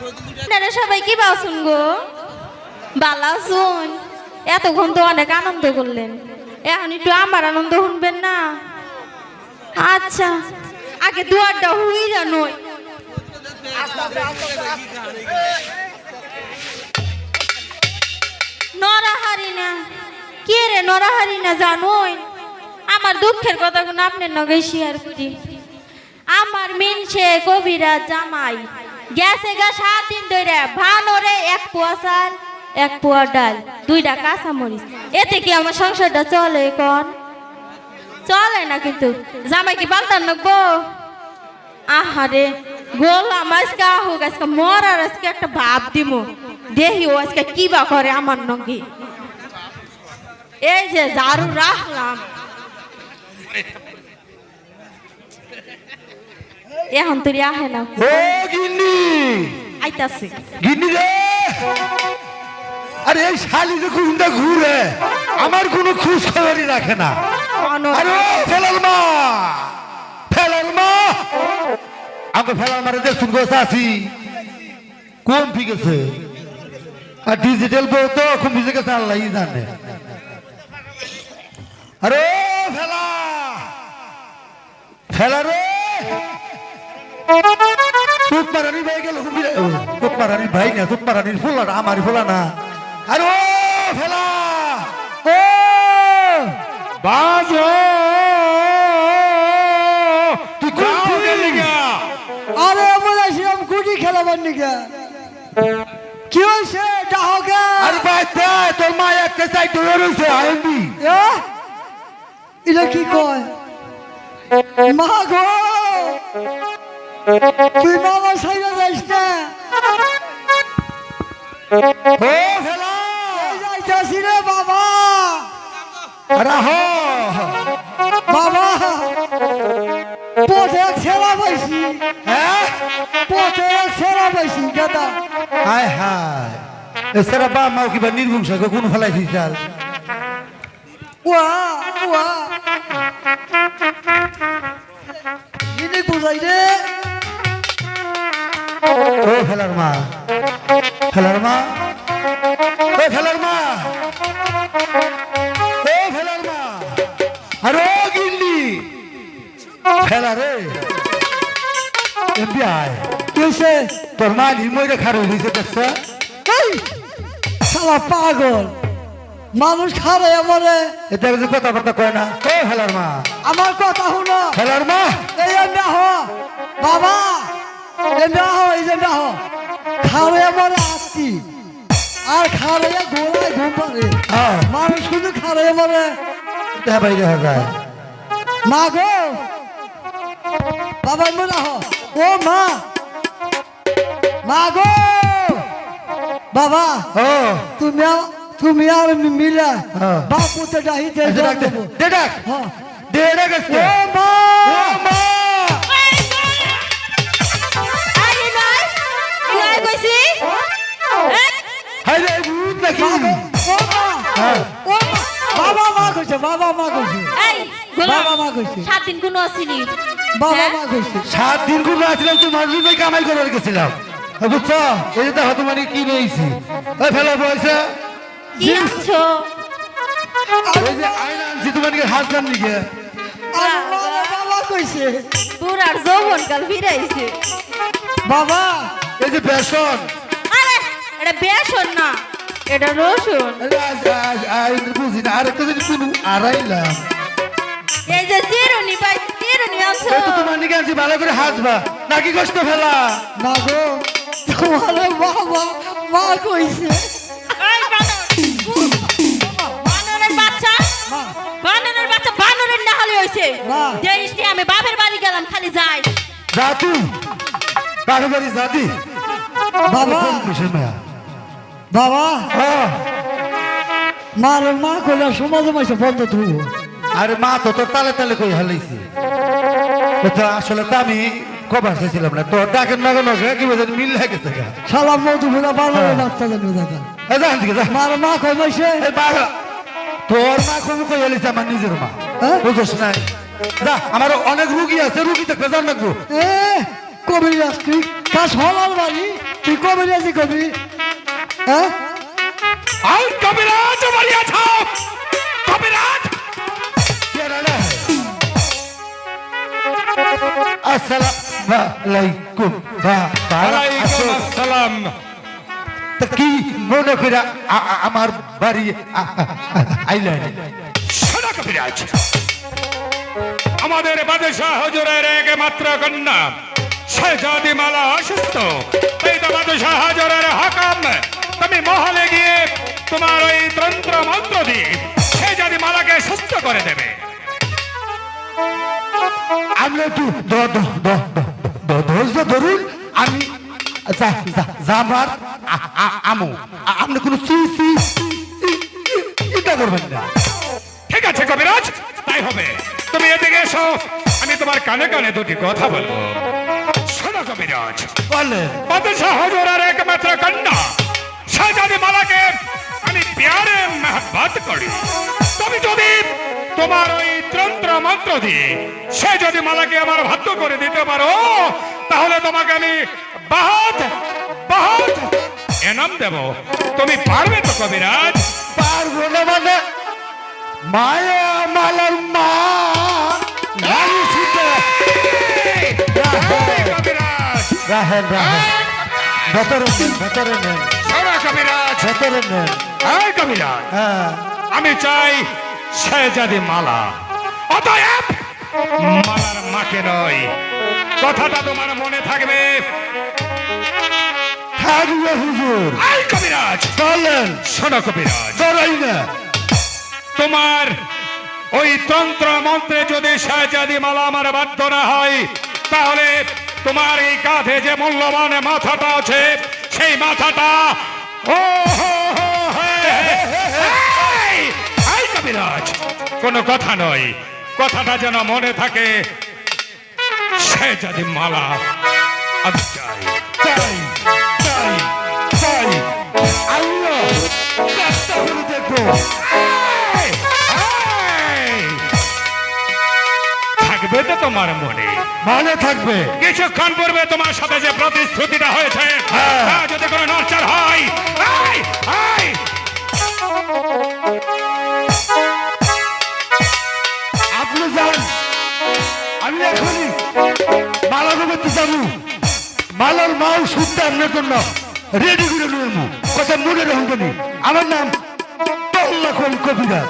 আপনারা সবাই কি বাসুন গো। বালা শুন এতক্ষণ তো অনেক আনন্দ করলেন। এখন একটু আমার আনন্দ শুনবেন না? আচ্ছা আগে দুয়ারটা হুই জানোই নরাহারি না কে রে নরাহারি না জানোই আমার দুঃখের কথাগুলো আপনার নগে শেয়ার করি। আমার মিনছে কবিরা জামাই। গেছে গা সাত দিন ধরে ভানরে এক পোয়া চাল, এক পোয়া ডাল, দুইটা কাঁচা মরিচ এতে কি আমার সংসারটা চলে কন চলে না কিন্তু। জামাই কি পাল্টান নাকবো? আহারে, গোলাম আজকে আহুক আজকে মরার আজকে একটা ভাব দিমু। দেহি ও আজকে কি বা করে আমার নঙ্গি? এই যে ঝাড়ু রাখলাম। এখন তুই আহে না। আইতাছে। গিন্নি রে! আরে এই শালি যে ঘুমটা ঘুরে আমার কোনো খোঁজ খবরই রাখে না। আরে ফেলাল মা! ফেলাল মা! আমাকে ফেলাল মারে দেখুন গোস আছি কোন ঠিক আছে? আর ডিজিটাল বউ তো খুব আল্লাহ জানে। আরে ফেলা! ফেলা রে! সুতমারানির ভাই গেল সুতমারানির ভাই না সুতমারানির ফুলা না আমারই ফুলা না। আরে ও ফেলা! ও বাজো! তুই কোন গেলি গা আরে আমরা শিরম গুটি খেলাবার নিকে কি হয়েছে ডাহকে আরে ভাই তোর মা একটা সাইড ধরে রয়েছে আইএমবি। এটা কি কয়? মা গো! তুই মামা সাইডে যাইস না? ও এই যাইতাছি রে বাবা। রাহ। বাবা পথে ছেড়া পাইছি। হ্যাঁ পথে ছেড়া পাইছি দাদা। হায় হায়। এছাড়া বা মাও কিবা নির্বংশকে কোন ওয়া ওয়া ইনি বুঝাই রে ও ফেলার মা। ফেলার মা। ও ফেলার মা। ও ফেলার মা। আরে ও গিন্নি। ফেলা রে। এমপি আয়। হয়েছে তোর মা নিমইরে খারো হয়েছে দেখছ? শালা পাগল। মানুষ খারে আমারে। এটা যে কথাবার্তা কয় না। ও ফেলার মা। আমার কথা শুনো। ফেলার মা। এই না বাবা এই না হো এই যে না হো খারে আমারে আসছি আর খারে গোলায় ঘুম পারে হ্যাঁ। মানুষ কিন্তু দেখা দেখা যায় মা গো বাবা মনে ও মা মা গো বাবা তুমি তুমি আর মিলে হ্যাঁ। বাপুতে ডাহিতে আচ্ছা, ডাক দে ডাক। হ্যাঁ। দে ডাক আজকে। ও মা। বাবা মা কইছে। এই বাবা মা কইছে। সাত দিন কোনো আসিনি। বাবা হ্যাঁ? মা কইছে। সাত দিন কোনো আসলাম তো মানুষ ভাই কামাই করার গেছিলাম। বুঝছ? এই যে দেখো তোমার কি রয়েছি। ওই ফেলা বয়সে কি আনছো? এই যে আয়না আনছি তোমার হাসলাম নিকে? বাবা কইছে। বুড়ার যৌবন কাল ফিরাইছে বাবা। এই যে বেসন। আরে এটা বেসন না। এটা রসুন। আরে বুঝি না আরেকটা যদি কোনো আড়াইলাম এই যে চিরুনি পাই চিরুনি আনছো। তো তোমার নিকে আনছি ভালো করে হাসবা। নাকি কষ্ট ফেলা? না গো তোমার বাবা মা কইছে। বানরের বাচ্চা বানরের বাচ্চা বানরের না হলে হইছে বাহ। আমি বাপের বাড়ি গেলাম খালি যাই। যা তুই কারও বাড়ি বাবা। মেয়া? বাবা? হ্যাঁ। মার মা কইলা সমাজে মাইছে বন্ধ থুব আরে মা তো তোর তালে তালে কই হালাইছি? তো আসলে তো আমি কবার চাইছিলাম না। তোর ডাকের নাগানো নজরে কি বোঝেন মিল হয়ে গেছে সালাম মধু ভুলা হ্যাঁ। বাচ্চা জানো দেখা এদিকে যা। মার মা কই মাইছে? তোর মা কোন কই হালাইছে আমার নিজের মা। হ্যাঁ? বুঝছ নাই? যা আমার অনেক রুগী আছে রুগী দেখলে জান লাগবো। এ কবি রাস্তি কাজ হলার বাড়ি তুই কবে রাজি কবি? হ্যাঁ? আই কবিরাজ মারিয়া ছাও কবিরাজ। আলাইকুম আসসালাম। তা কি মনে করে আ- আ- আমার বাড়ি আইলেন? শোনো কবিরাজ। আমাদের বাদশাহ হজুরের একমাত্র কন্যা শেহজাদি মালা অসুস্থ। এই তো বাদশাহ হজুরের হাকাম। তুমি মহলে গিয়ে তোমার ওই তন্ত্র মন্ত্র দিয়ে শেহজাদি মালাকে সুস্থ করে দেবে। একটু ধৈর্য ধরুন। আমি যাবার আমু আপনি কোনো চিন্তা করবেন না। ঠিক আছে কবিরাজ তাই হবে। তুমি এদিকে এসো আমি তোমার কানে কানে দুটি কথা বলব। শোনো কবিরাজ বলেন। বাদশাহ হজুরের একমাত্র কন্যা। শাহজাদি মালাকে আমি প্যারে মেহবাত করি। তুমি যদি তোমার ওই তন্ত্র মন্ত্র দিয়ে সে যদি মালাকে আমার ভাগ্য করে দিতে পারো তাহলে তোমাকে আমি বাহাত বাহাত এনাম দেব। তুমি পারবে তো কবিরাজ? পারব না মানে মায়া মালার মা রাহেন রাহেন ভেতরে ভেতরে নেন কবিরাজ। ভেতরে কবিরাজ হ্যাঁ। আমি চাই শেহজাদি মালা। অতএব মালার মাকে নয় কথাটা তোমার মনে থাকবে। থাকবে হুজুর। আই কবিরাজ চলেন। শোনো কবিরাজ। চড়াই না। তোমার ওই তন্ত্র মন্ত্রে যদি শেহজাদি মালা আমার বাধ্য না হয় তাহলে তোমার এই কাঁধে যে মূল্যবান মাথাটা আছে সেই মাথাটা কবিরাজ কোনো কথা নয়। কথাটা যেন মনে থাকে শেহজাদি মালা আমি চাই থাকবে তো তোমার মনে মানে থাকবে। কিছুক্ষণ পূর্বে তোমার সাথে যে প্রতিশ্রুতিটা হয়েছে হ্যাঁ। যদি কোনো নড়চড় হয় এই, এই, আপনি যান। আমি এখনই মালা করতে যাব মালার মাও শুনতে আপনার জন্য রেডি করে নেব। কথা মনে রাখুন আমার নাম কবিরা